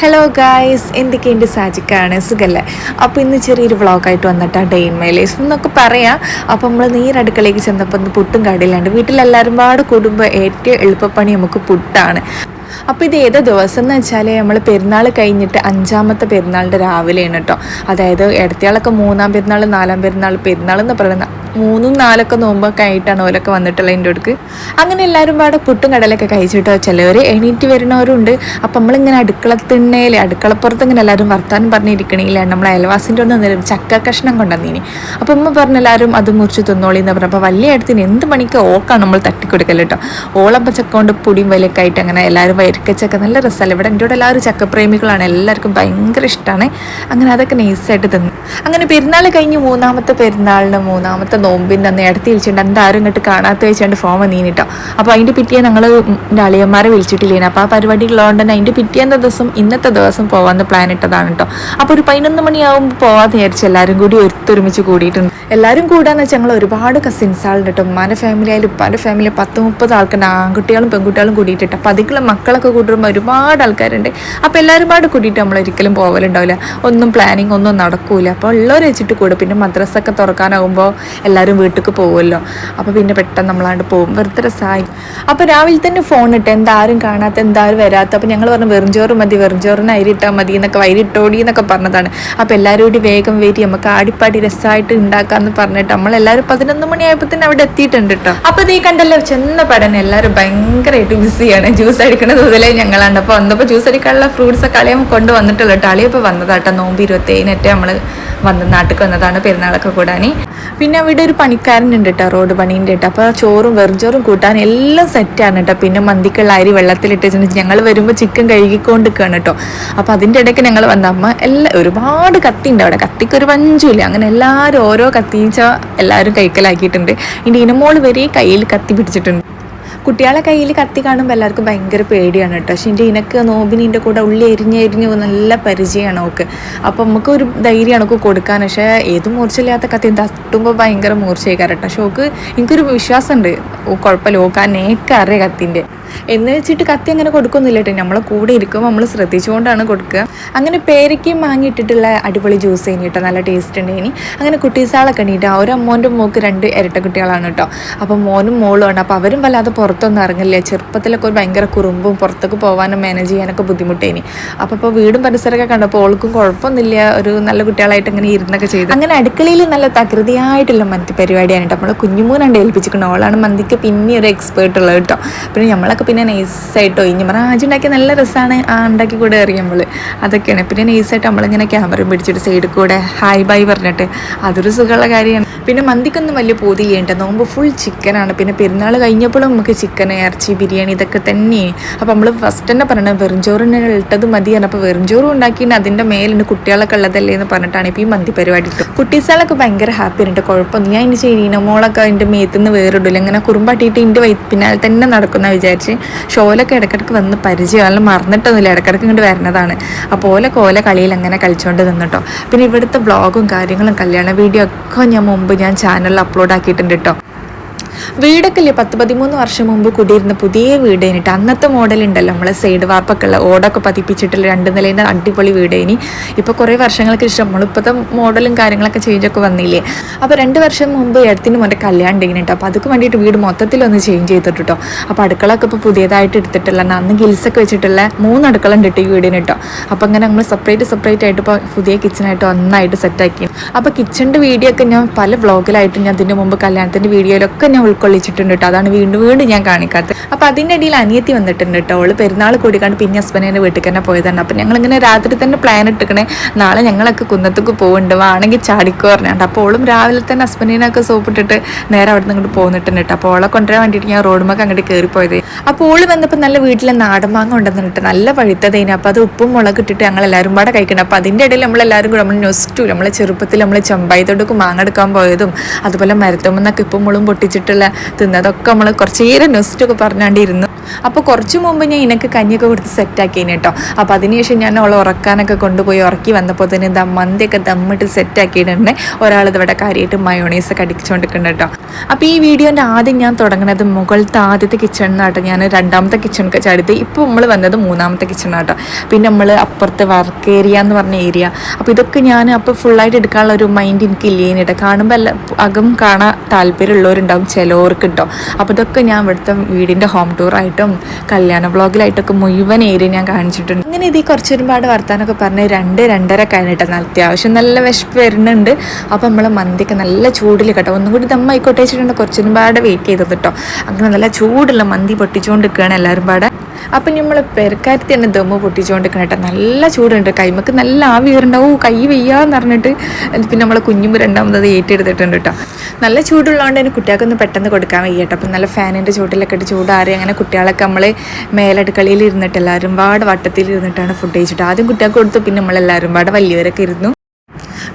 Hello guys എന്തൊക്കെയുണ്ട് സാജിക്കാണ്. സുഖല്ലേ? അപ്പോൾ ഇന്ന് ചെറിയൊരു വ്ളോഗായിട്ട് വന്നിട്ടാണ് ഡേ ഇൻ മൈ ലൈഫ് എന്നൊക്കെ പറയാം. അപ്പോൾ നമ്മൾ നേരടുക്കളയ്ക്ക് ചെന്നപ്പോൾ ഒന്ന് പുട്ടും കടയിലുണ്ട്. വീട്ടിലെല്ലാവരും പാട് കൂടുമ്പോൾ ഏറ്റവും എളുപ്പപ്പണി നമുക്ക് പുട്ടാണ്. അപ്പോൾ ഇത് ഏത് ദിവസം എന്ന് വെച്ചാൽ നമ്മൾ പെരുന്നാൾ കഴിഞ്ഞിട്ട് അഞ്ചാമത്തെ പെരുന്നാളിന്റെ രാവിലെയാണ് കേട്ടോ അതായത് ഇടത്തിയാളൊക്കെ മൂന്നാം പെരുന്നാൾ നാലാം പെരുന്നാൾ പെരുന്നാൾ എന്ന് പറയുന്ന മൂന്നും നാലൊക്കെ നോമ്പൊക്കെ ആയിട്ടാണ് ഓലൊക്കെ വന്നിട്ടുള്ളത് എന്റെ അടുക്ക്. അങ്ങനെ എല്ലാവരും അവിടെ പുട്ടും കടലൊക്കെ കഴിച്ചിട്ടോ ചിലവർ എണീറ്റ് വരുന്നവരുണ്ട്. അപ്പം നമ്മളിങ്ങനെ അടുക്കള തിണ്ണയിൽ അടുക്കളപ്പുറത്ത് ഇങ്ങനെ എല്ലാവരും വർത്താനം പറഞ്ഞിരിക്കണില്ല നമ്മൾ അയൽവാസിന്റെ ഒന്ന് തന്നെ ചക്ക കഷ്ണം കൊണ്ടുവന്നീനി. അപ്പം ഉമ്മ പറഞ്ഞ എല്ലാവരും അത് മുറിച്ച് തിന്നോളി എന്ന് പറഞ്ഞു. വലിയ അടുത്തിന് എന്ത് മണിക്ക് ഓക്കാണ് നമ്മൾ തട്ടിക്കൊടുക്കൽ കേട്ടോ. ഓളപ്പം ചക്ക കൊണ്ട് പൊടിയും വലിയൊക്കെ ആയിട്ട് അങ്ങനെ എല്ലാവരും വരിക്കച്ചക്ക നല്ല രസമല്ല? ഇവിടെ എന്റെ കൂടെ എല്ലാവരും ചക്കപ്രേമികളാണ് എല്ലാവർക്കും ഭയങ്കര ഇഷ്ടമാണ് അങ്ങനെ അതൊക്കെ നൈസായിട്ട് തിന്നു. അങ്ങനെ പെരുന്നാൾ കഴിഞ്ഞ് മൂന്നാമത്തെ പെരുന്നാളിന് മൂന്നാമത്തെ നോമ്പിന്റെ അന്ന് ഇടത്തി വിളിച്ചിട്ടുണ്ട്. എന്താരും ഇങ്ങോട്ട് കാണാത്ത വെച്ചുകൊണ്ട് ഫോൺ വന്നീനിട്ടോ. അപ്പോൾ അതിന്റെ പിറ്റേ ഞങ്ങൾ അളിയന്മാരെ വിളിച്ചിട്ടില്ലേ അപ്പോൾ ആ പരിപാടി ഉള്ളതുകൊണ്ട് തന്നെ അതിന്റെ പിറ്റേന്ന ദിവസം ഇന്നത്തെ ദിവസം പോകാമെന്ന് പ്ലാൻ ഇട്ടതാണ് കേട്ടോ അപ്പോൾ ഒരു പതിനൊന്ന് മണിയാകുമ്പോൾ പോകാമെന്ന് വിചാരിച്ച് എല്ലാവരും കൂടി ഒരുത്തൊരുമിച്ച് കൂടിയിട്ടുണ്ട്. എല്ലാവരും കൂടാന്ന് വെച്ചാൽ ഞങ്ങൾ ഒരുപാട് കസിൻസ് ആളുണ്ട് കേട്ടോ ഉമ്മാന്റെ ഫാമിലി ആയാലും ഉപ്പാന്റെ ഫാമിലി പത്ത് മുപ്പത് ആൾക്കുണ്ട് ആൺകുട്ടികളും പെൺകുട്ടികളും കൂടിയിട്ടുണ്ട് അപ്പോൾ അതിക്കുള്ള മക്കളൊക്കെ കൂടുമ്പോൾ ഒരുപാട് ആൾക്കാരുണ്ട്. അപ്പോൾ എല്ലാവരും പാട് കൂടിയിട്ട് നമ്മൾ ഒരിക്കലും പോകലുണ്ടാവില്ല ഒന്നും പ്ലാനിങ് ഒന്നും നടക്കൂല. അപ്പോൾ ഉള്ളവർ വെച്ചിട്ട് കൂടും. പിന്നെ മദ്രസൊക്കെ തുറക്കാനാകുമ്പോൾ എല്ലാവരും വീട്ടിലേക്ക് പോകുമല്ലോ അപ്പോൾ പിന്നെ പെട്ടെന്ന് നമ്മളാണ്ട് പോകും വെറുതെ രസമായി അപ്പോൾ രാവിലെ തന്നെ ഫോൺ ഇട്ട് എന്താരും കാണാത്ത എന്താരും വരാത്ത അപ്പോൾ ഞങ്ങൾ പറഞ്ഞു വെറുംചോറ് മതി വെറുംചോറിന് അരി ഇട്ടാൽ മതി എന്നൊക്കെ വൈരിട്ടോടി എന്നൊക്കെ പറഞ്ഞതാണ്. അപ്പോൾ എല്ലാവരും കൂടി വേഗം വരി നമുക്ക് ആടിപ്പാടി രസമായിട്ട് ഉണ്ടാക്കാമെന്ന് പറഞ്ഞിട്ട് നമ്മളെല്ലാവരും പതിനൊന്ന് മണിയായപ്പോൾ തന്നെ അവിടെ എത്തിയിട്ടുണ്ട് കേട്ടോ അപ്പോൾ നീ കണ്ടല്ലോ ചെന്ന പടനെ എല്ലാവരും ഭയങ്കരമായിട്ട് ബിസിയാണ് ജ്യൂസ് അടിക്കുന്നത് മുതലേ ഞങ്ങളാണ്. അപ്പോൾ വന്നപ്പോൾ ജ്യൂസ് അടിക്കാനുള്ള ഫ്രൂട്ട്സ് ഒക്കെ അളിയാൻ കൊണ്ടുവന്നിട്ടുള്ളൂ കേട്ടോ അളിയപ്പോൾ വന്നതാട്ടോ നോമ്പ് ഇരുപത്തേഴിനൊക്കെ നമ്മൾ വന്ന് നാട്ടിൽ വന്നതാണ് പെരുന്നാളൊക്കെ കൂടാൻ പിന്നെ അവിടെ ഒരു പണിക്കാരൻ ഉണ്ട് കേട്ടോ റോഡ് പണീന്റെ കേട്ടോ അപ്പോൾ ചോറും വെറുംചോറും കൂട്ടാൻ എല്ലാം സെറ്റാണ് കേട്ടോ പിന്നെ മന്തിക്കുള്ള അരി വെള്ളത്തിലിട്ട് വെച്ചിട്ട് ഞങ്ങൾ വരുമ്പോൾ ചിക്കൻ കഴുകിക്കൊണ്ടിരിക്കുകയാണ് കേട്ടോ അപ്പോൾ അതിന്റെ ഇടയ്ക്ക് ഞങ്ങൾ വന്ന അമ്മ എല്ലാം ഒരുപാട് കത്തി ഉണ്ട് അവിടെ. കത്തിക്ക് ഒരു പഞ്ചുമില്ല അങ്ങനെ എല്ലാവരും ഓരോ കത്തിച്ച എല്ലാവരും കൈക്കലാക്കിയിട്ടുണ്ട്. ഇനി ഇനമോൾ വരെ കയ്യിൽ കത്തി പിടിച്ചിട്ടുണ്ട്. കുട്ടികളെ കയ്യിൽ കത്തി കാണുമ്പോൾ എല്ലാവർക്കും ഭയങ്കര പേടിയാണ് കേട്ടോ. പക്ഷേ എന്റെ ഇനക്ക് നോമ്പിനിന്റെ കൂടെ ഉള്ളി എരിഞ്ഞ് എരിഞ്ഞ് നല്ല പരിചയമാണ് ഓക്ക്. അപ്പോൾ നമുക്ക് ഒരു ധൈര്യമാണ് ഒക്കെ കൊടുക്കാൻ. പക്ഷേ ഏത് മൂർച്ചയില്ലാത്ത കത്തി തട്ടുമ്പോൾ ഭയങ്കര മൂർച്ചയായിക്കാരം കേട്ടോ പക്ഷേ ഓക്ക് എനിക്കൊരു വിശ്വാസമുണ്ട്. കുഴപ്പമില്ല. ഓക്ക് ആ നേക്ക് കത്തിന്റെ. എന്ന് വെച്ചിട്ട് കത്തി അങ്ങനെ കൊടുക്കൊന്നുമില്ല കേട്ടോ നമ്മളെ കൂടെ ഇരിക്കുമ്പോൾ നമ്മൾ ശ്രദ്ധിച്ചുകൊണ്ടാണ് കൊടുക്കുക. അങ്ങനെ പേരയ്ക്കും വാങ്ങിയിട്ടിട്ടുള്ള അടിപൊളി ജ്യൂസ് കഴിഞ്ഞിട്ടോ നല്ല ടേസ്റ്റ് ഉണ്ട് ഇനി അങ്ങനെ കുട്ടീസാളൊക്കെ എണീറ്റ് ഒരു അമ്മോന്റെ മോക്ക് രണ്ട് ഇരട്ട കുട്ടികളാണ് കേട്ടോ അപ്പോൾ മോനും മോളും ആണ് അപ്പോൾ അവരും വല്ലാതെ പുറത്തൊന്നും ഇറങ്ങില്ല ചെറുപ്പത്തിലൊക്കെ ഒരു ഭയങ്കര കുറുമ്പും പുറത്തൊക്കെ പോകാനും മാനേജ് ചെയ്യാനൊക്കെ ബുദ്ധിമുട്ടേനി. അപ്പോൾ ഇപ്പോൾ വീടും പരിസരമൊക്കെ കണ്ടപ്പോൾ ഓൾക്കും കുഴപ്പമൊന്നുമില്ല ഒരു നല്ല കുട്ടികളായിട്ട് ഇങ്ങനെ ഇരുന്നൊക്കെ ചെയ്തു. അങ്ങനെ അടുക്കളയിൽ നല്ല തകൃതിയായിട്ടുള്ള മന്തി പരിപാടിയാണ് കേട്ടോ നമ്മൾ കുഞ്ഞുമൂന്നുണ്ട് ഏൽപ്പിച്ചിരിക്കണം. ഓളാണ് മന്തിക്ക് പിന്നെ ഒരു എക്സ്പേർട്ട് ഉള്ളത് കേട്ടോ പിന്നെ നമ്മളൊക്കെ പിന്നെ നൈസായിട്ട് ഒഴിഞ്ഞ്. പറ ആജ് ഉണ്ടാക്കിയ നല്ല രസമാണ് ആ ഉണ്ടാക്കി കൂടെ അറിയുമ്പോൾ അതൊക്കെയാണ്. പിന്നെ നൈസായിട്ട് നമ്മളിങ്ങനെ ക്യാമറ പിടിച്ചിട്ട് സൈഡിൽ കൂടെ ഹായ് ബൈ പറഞ്ഞിട്ട് അതൊരു സുഖമുള്ള കാര്യമാണ്. പിന്നെ മന്തിക്കൊന്നും വലിയ പൂതി ചെയ്യേണ്ട നോമ്പ് ഫുൾ ചിക്കനാണ് പിന്നെ പെരുന്നാൾ കഴിഞ്ഞപ്പോഴും നമുക്ക് ചിക്കൻ ഇറച്ചി ബിരിയാണി ഇതൊക്കെ തന്നെ. അപ്പോൾ നമ്മൾ ഫസ്റ്റ് തന്നെ പറയണത് വെറുംചോറിന് ഇട്ടത് മതിയാണ് അപ്പോൾ വെറുംചോറും ഉണ്ടാക്കിയിട്ട് അതിന്റെ മേലുണ്ട് കുട്ടികളൊക്കെ ഉള്ളതല്ലേ എന്ന് പറഞ്ഞിട്ടാണ് ഇപ്പോൾ ഈ മന്തി പരിപാടി ഇട്ടു കുട്ടീസാളൊക്കെ ഭയങ്കര ഹാപ്പി ആയിട്ട് കുഴപ്പമൊന്നും ഞാൻ ഇനി ചെയ്യുന്ന മോളൊക്കെ എന്റെ മേത്തുനിന്ന് വേറിടില്ല ഇങ്ങനെ കുറുമ്പാട്ടിയിട്ട് എന്റെ വൈ പിന്നാലെ തന്നെ നടക്കുന്ന വിചാരിച്ച്. ഷോലൊക്കെ ഇടയ്ക്കിടയ്ക്ക് വന്ന് പരിചയം അല്ല മറന്നിട്ടൊന്നുമില്ല. ഇടയ്ക്കിടയ്ക്ക് ഇങ്ങോട്ട് വരുന്നതാണ്. അപ്പോൾ ഓല കോല കളിയിൽ അങ്ങനെ കളിച്ചുകൊണ്ട് നിന്നിട്ടോ പിന്നെ ഇവിടുത്തെ വ്ളോഗും കാര്യങ്ങളും കല്യാണ വീഡിയോ ഒക്കെ ഞാൻ മുമ്പ് ഞാൻ ചാനലിൽ അപ്ലോഡ് ആക്കിയിട്ടുണ്ട് കേട്ടോ വീടൊക്കെ ഇല്ലേ പത്ത് പതിമൂന്ന് വർഷം മുമ്പ് കുടിയിരുന്ന പുതിയ വീട് കഴിഞ്ഞിട്ട് അന്നത്തെ മോഡൽ ഉണ്ടല്ലോ. നമ്മളെ സൈഡ് വാർപ്പൊക്കെ ഉള്ള ഓടൊക്കെ പതിപ്പിച്ചിട്ടുള്ള രണ്ട് നിലയിൽ അടിപൊളി വീട് ഇനി. ഇപ്പോൾ കുറേ വർഷങ്ങൾക്ക് ശേഷം നമ്മളിപ്പോഴത്തെ മോഡലും കാര്യങ്ങളൊക്കെ ചേഞ്ചൊക്കെ വന്നില്ലേ? അപ്പോൾ രണ്ട് വർഷം മുമ്പ് എടുത്തിന് മുന്നേ കല്യാണം ഉണ്ടെങ്കിൽ അപ്പോൾ അതൊക്കെ വേണ്ടിയിട്ട് വീട് മൊത്തത്തിലൊന്ന് ചേഞ്ച് ചെയ്തിട്ട് കേട്ടോ അപ്പോൾ അടുക്കളൊക്കെ ഇപ്പോൾ പുതിയതായിട്ട് എടുത്തിട്ടുള്ള അന്ന് ഗിൽസൊക്കെ വെച്ചിട്ടുള്ള മൂന്ന് അടുക്കള ഉണ്ട് ഈ വീടിന് കേട്ടോ അപ്പോൾ അങ്ങനെ നമ്മൾ സെപ്പറേറ്റ് സെപ്പറേറ്റ് ആയിട്ട് ഇപ്പോൾ പുതിയ കിച്ചണായിട്ട് ഒന്നായിട്ട് സെറ്റാക്കി അപ്പോൾ കിച്ചണിന്റെ വീഡിയോ ഒക്കെ ഞാൻ പല വ്ളോഗിലായിട്ട് ഞാൻ അതിന്റെ മുമ്പ് കല്യാണത്തിന്റെ വീഡിയോയിലൊക്കെ ഞാൻ ഉൾക്കൊള്ളിച്ചിട്ടുണ്ട് കേട്ടോ അതാണ് വീണ്ടും വീണ്ടും ഞാൻ കാണിക്കാത്തത്. അപ്പോൾ അതിന്റെ ഇടയിൽ അനിയത്തി വന്നിട്ടുണ്ട് കേട്ടോ. അവൾ പെരുന്നാൾ കൂടിക്കാണ്ട് പിന്നെ ഹസ്ബൻഡിന്റെ വീട്ടിൽ തന്നെ പോയതാണ്. അപ്പം ഞങ്ങളിങ്ങനെ രാത്രി തന്നെ പ്ലാൻ ഇട്ടിക്കണേ. നാളെ ഞങ്ങളൊക്കെ കുന്നത്തേക്ക് പോകുന്നുണ്ട് വേണമെങ്കിൽ ചാടിക്കോ പറഞ്ഞാണ്ട്. അപ്പോൾ ഓളും രാവിലെ തന്നെ ഹസ്ബൻഡിനൊക്കെ സോപ്പിട്ടിട്ട് നേരെ അവിടെ നിന്ന് ഇങ്ങോട്ട് പോന്നിട്ടുണ്ട് കേട്ടോ. അപ്പോൾ ഓളെ കൊണ്ടുവരാൻ വേണ്ടിയിട്ട് ഞാൻ റോഡുമൊക്കെ അങ്ങോട്ട് കയറിപ്പോയത് അപ്പോൾ ഓൾ വന്നപ്പോൾ നല്ല വീട്ടിലെ നാടൻ മാങ്ങ ഉണ്ടെന്നിട്ട് നല്ല പഴുത്തതേനെ. അപ്പോൾ അത് ഉപ്പും മുളക് ഇട്ടിട്ട് ഞങ്ങൾ എല്ലാവരും പാടെ കഴിക്കണം. അപ്പോൾ അതിന്റെ ഇടയിൽ നമ്മളെല്ലാവരും കൂടെ നമ്മൾ നൊസ്റ്റു. നമ്മളെ ചെറുപ്പത്തിൽ നമ്മൾ ചെമ്പായത്തോടൊക്കെ മാങ്ങ എടുക്കാൻ പോയതും അതുപോലെ മരത്തുമെന്നൊക്കെ ഇപ്പം മുളും പൊട്ടിച്ചിട്ടുള്ള തിന്നതൊക്കെ നമ്മൾ കുറച്ചേരെ നൊസ്റ്റൊക്കെ നെസ്റ്റൊക്കെ പറഞ്ഞാണ്ടിരുന്നു. അപ്പോൾ കുറച്ച് മുമ്പ് ഞാൻ ഇനക്ക് കഞ്ഞിയൊക്കെ കൊടുത്ത് സെറ്റാക്കിയേനെ കേട്ടോ അപ്പോൾ അതിനുശേഷം ഞാൻ അവളെ ഉറക്കാനൊക്കെ കൊണ്ടുപോയി ഉറക്കി വന്നപ്പോൾ തന്നെ ദം മന്തിയൊക്കെ ദമ്മിട്ട് സെറ്റാക്കിയിട്ടുണ്ട്. ഒരാൾ ഇവിടെ കാര്യമായിട്ട് മയോണൈസൊക്കെ അടിച്ചുകൊണ്ടിരിക്കുന്നുണ്ട് കേട്ടോ അപ്പോൾ ഈ വീഡിയോന്റെ ആദ്യം ഞാൻ തുടങ്ങുന്നത് മുകളിലത്തെ ആദ്യത്തെ കിച്ചൺ നാട്ടോ ഞാൻ രണ്ടാമത്തെ കിച്ചണൊക്കെ ചാടിയത്. ഇപ്പോൾ നമ്മൾ വന്നത് മൂന്നാമത്തെ കിച്ചൺ നാട്ടോ പിന്നെ നമ്മൾ അപ്പുറത്തെ വർക്ക് ഏരിയ എന്ന് പറഞ്ഞ ഏരിയ അപ്പോൾ ഇതൊക്കെ ഞാൻ അപ്പോൾ ഫുള്ളായിട്ട് എടുക്കാനുള്ള ഒരു മൈൻഡ് എനിക്ക് ഇല്ലേനെ കേട്ടോ കാണുമ്പോൾ അല്ല അകം കാണാൻ താല്പര്യമുള്ളവരുണ്ടാവും ചിലവർക്ക് കേട്ടോ അപ്പോൾ ഇതൊക്കെ ഞാൻ ഇവിടുത്തെ വീടിന്റെ ഹോം ടൂറായിട്ടും കല്യാണ ബ്ലോഗിലായിട്ടൊക്കെ മുഴുവൻ ഏരിയ ഞാൻ കാണിച്ചിട്ടുണ്ട്. അങ്ങനെ ഇതിൽ കുറച്ച് ഒരുപാട് വർത്താനൊക്കെ പറഞ്ഞ് രണ്ട് രണ്ടര കഴിഞ്ഞിട്ട് അത്യാവശ്യം നല്ല വിശപ്പ് വരുന്നുണ്ട്. അപ്പോൾ നമ്മൾ മന്തിക്ക് നല്ല ചൂടിൽ കേട്ടോ. ഒന്നും കൂടി ദമ്മ ആയിക്കോട്ടെ വെച്ചിട്ടുണ്ട്. കുറച്ച് വെയിറ്റ് ചെയ്തത് കേട്ടോ. അങ്ങനെ നല്ല ചൂടുള്ള മന്തി പൊട്ടിച്ചുകൊണ്ട് നിൽക്കുകയാണ് എല്ലാവരും പാടെ. അപ്പം നമ്മൾ പെരക്കാരത്തി തന്നെ ദമ്മ് പൊട്ടിച്ചുകൊണ്ടിരിക്കണം കേട്ടോ. നല്ല ചൂടുണ്ട്. കൈമക്ക് നല്ല ആവി കയറുണ്ടാവും. കൈ വെയ്യാന്ന് പറഞ്ഞിട്ട് പിന്നെ നമ്മളെ കുഞ്ഞുമ്പ് രണ്ടാമത് ഏറ്റെടുത്തിട്ടുണ്ട് കേട്ടോ. നല്ല ചൂടുള്ളതുകൊണ്ട് തന്നെ കുട്ടികൾക്കൊന്ന് പെട്ടെന്ന് കൊടുക്കാൻ വയ്യ കേട്ടോ. അപ്പം നല്ല ഫാനിന്റെ ചൂട്ടിലൊക്കെ ഇട്ട് ചൂടാറി അങ്ങനെ കുട്ടികളൊക്കെ നമ്മൾ മേലടുക്കളയിൽ ഇരുന്നിട്ട് എല്ലാവരും പാട് വട്ടത്തിൽ ഇരുന്നിട്ടാണ് ഫുഡ് കഴിച്ചിട്ട്. ആദ്യം കുട്ടികൾക്ക് കൊടുത്തു പിന്നെ നമ്മളെല്ലാവരും പാടെ വലിയവരൊക്കെ ഇരുന്നു.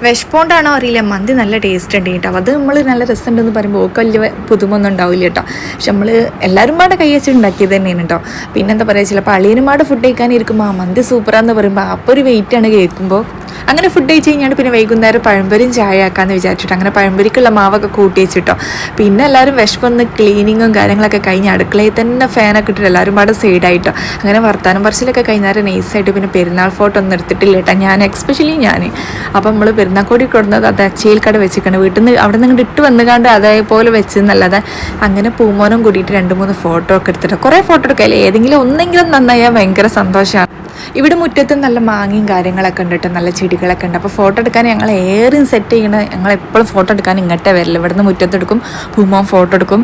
വിഷപ്പോണ്ടാണോ അറിയില്ല. മന്തി നല്ല ടേസ്റ്റ് ഉണ്ട് കേട്ടോ. അത് നമ്മൾ നല്ല രസമുണ്ടെന്ന് പറയുമ്പോൾ ഒക്കെ വലിയ പുതുമൊന്നും ഉണ്ടാവില്ല കേട്ടോ. പക്ഷെ നമ്മൾ എല്ലാവരും പാടെ കൈ വെച്ച് ഉണ്ടാക്കിയത് തന്നെയാണ് കേട്ടോ. പിന്നെന്താ പറയുക ചിലപ്പോൾ അളിയനും പാടെ ഫുഡ് കഴിക്കാനിരിക്കുമ്പോൾ ആ മന്തി സൂപ്പറാന്ന് പറയുമ്പോൾ അപ്പോൾ ഒരു വെയിറ്റ് ആണ് കേൾക്കുമ്പോൾ അങ്ങനെ ഫുഡ് കഴിച്ച് കഴിഞ്ഞാൽ പിന്നെ വൈകുന്നേരം പഴംപൊരിയും ചായ ആക്കാമെന്ന് വിചാരിച്ചിട്ട് അങ്ങനെ പഴംപൊരിക്കുള്ള മാവൊക്കെ കൂട്ടി വെച്ചിട്ടോ. പിന്നെ എല്ലാവരും വിശപ്പൊന്ന് ക്ലീനിങ്ങും കാര്യങ്ങളൊക്കെ കഴിഞ്ഞ് അടുക്കളയിൽ തന്നെ ഫാനൊക്കെ ഇട്ടിട്ട് എല്ലാവരും പാടെ സൈഡായിട്ടോ അങ്ങനെ വർത്താനം പറച്ചിലൊക്കെ കഴിഞ്ഞാൽ നൈസായിട്ട് പിന്നെ പെരുന്നാൾ ഫോട്ടോ ഒന്നും എടുത്തിട്ടില്ല കേട്ടോ. ഞാൻ എക്സ്പെഷ്യലി ഞാൻ അപ്പം നമ്മൾ പെരുന്നാൾക്കോടി കൊടുന്നത് അത് അച്ചയിൽ കട വെച്ചിരിക്കണം വീട്ടിൽ നിന്ന് അവിടെ നിന്ന് ഇട്ട് വന്നുകാണ്ട് അതേപോലെ വെച്ചെന്നല്ലാതെ അങ്ങനെ പൂമോനം കൂടിയിട്ട് രണ്ട് മൂന്ന് ഫോട്ടോ ഒക്കെ എടുത്തിട്ട്. കുറേ ഫോട്ടോ എടുക്കാല്ലേ ഏതെങ്കിലും ഒന്നെങ്കിലും നന്നായാൽ ഭയങ്കര സന്തോഷമാണ് ഇവിടെ മുറ്റത്തും നല്ല മാങ്ങയും കാര്യങ്ങളൊക്കെ ഉണ്ട് കേട്ടോ നല്ല ചെടികളൊക്കെ ഉണ്ട്. അപ്പോൾ ഫോട്ടോ എടുക്കാൻ ഞങ്ങൾ ഏറെയും സെറ്റ് ചെയ്യണ. ഞങ്ങൾ എപ്പോഴും ഫോട്ടോ എടുക്കാൻ ഇങ്ങോട്ടേ വരില്ല. ഇവിടുന്ന് മുറ്റത്തെടുക്കും പൂമോൻ ഫോട്ടോ എടുക്കും.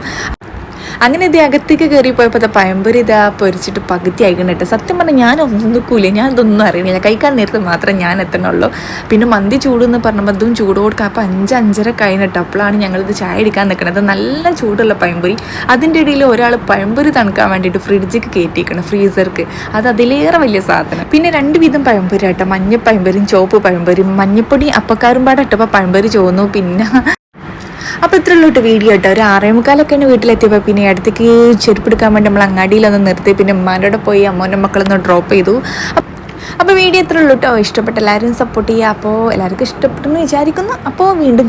അങ്ങനെ ഇത് അകത്തേക്ക് കയറി പോയപ്പോൾ അത് പഴംപൊരി ഇതാ പൊരിച്ചിട്ട് പകുതി ആയിക്കണം കേട്ടോ. സത്യം പറഞ്ഞാൽ ഞാൻ ഒന്നും നിൽക്കൂല ഞാൻ ഇതൊന്നും അറിയണില്ല. കഴിക്കാൻ നേരത്ത് മാത്രം ഞാൻ എത്തണുള്ളൂ. പിന്നെ മന്തി ചൂടെന്ന് പറഞ്ഞപ്പോൾ അതും ചൂട് കൊടുക്കുക അപ്പോൾ അഞ്ച് അഞ്ചര കഴിഞ്ഞിട്ട് അപ്പോഴാണ് ഞങ്ങളിത് ചായ എടുക്കാൻ നിൽക്കുന്നത് നല്ല ചൂടുള്ള പഴംപൊരി. അതിന്റെ ഇടയിൽ ഒരാൾ പഴംപൊരി തണുക്കാൻ വേണ്ടിയിട്ട് ഫ്രിഡ്ജിക്ക് കയറ്റിയിരിക്കണം ഫ്രീസർക്ക്. അത് അതിലേറെ വലിയ സാധനം. പിന്നെ രണ്ട് വിധം പഴംപൊരി ആട്ടോ. മഞ്ഞ പഴംപൊരിയും ചുവപ്പ് പഴംപൊരിയും. മഞ്ഞപ്പൊടി അപ്പക്കാരും പാടെ ഇട്ടപ്പോൾ ചോന്നു പിന്നെ അപ്പോൾ ഇത്രയുള്ള കേട്ടോ വീഡിയോ കേട്ടോ ഒരു ആറേ മുക്കാലൊക്കെയാണ് വീട്ടിലെത്തിയപ്പോൾ പിന്നെ അടുത്തേക്ക് ചെരുപ്പെടുക്കാൻ വേണ്ടി നമ്മൾ അങ്ങാടിയിലൊന്ന് നിർത്തി. പിന്നെ ഉമ്മാന്റെ പോയി അമ്മോന്റെ മക്കളൊന്ന് ഡ്രോപ്പ് ചെയ്തു. അപ്പോൾ വീഡിയോ ഇത്രയുള്ളൂ കേട്ടോ. ഇഷ്ടപ്പെട്ട എല്ലാവരും സപ്പോർട്ട് ചെയ്യുക അപ്പോൾ എല്ലാവർക്കും ഇഷ്ടപ്പെട്ടെന്ന് വിചാരിക്കുന്നു. അപ്പോൾ വീണ്ടും.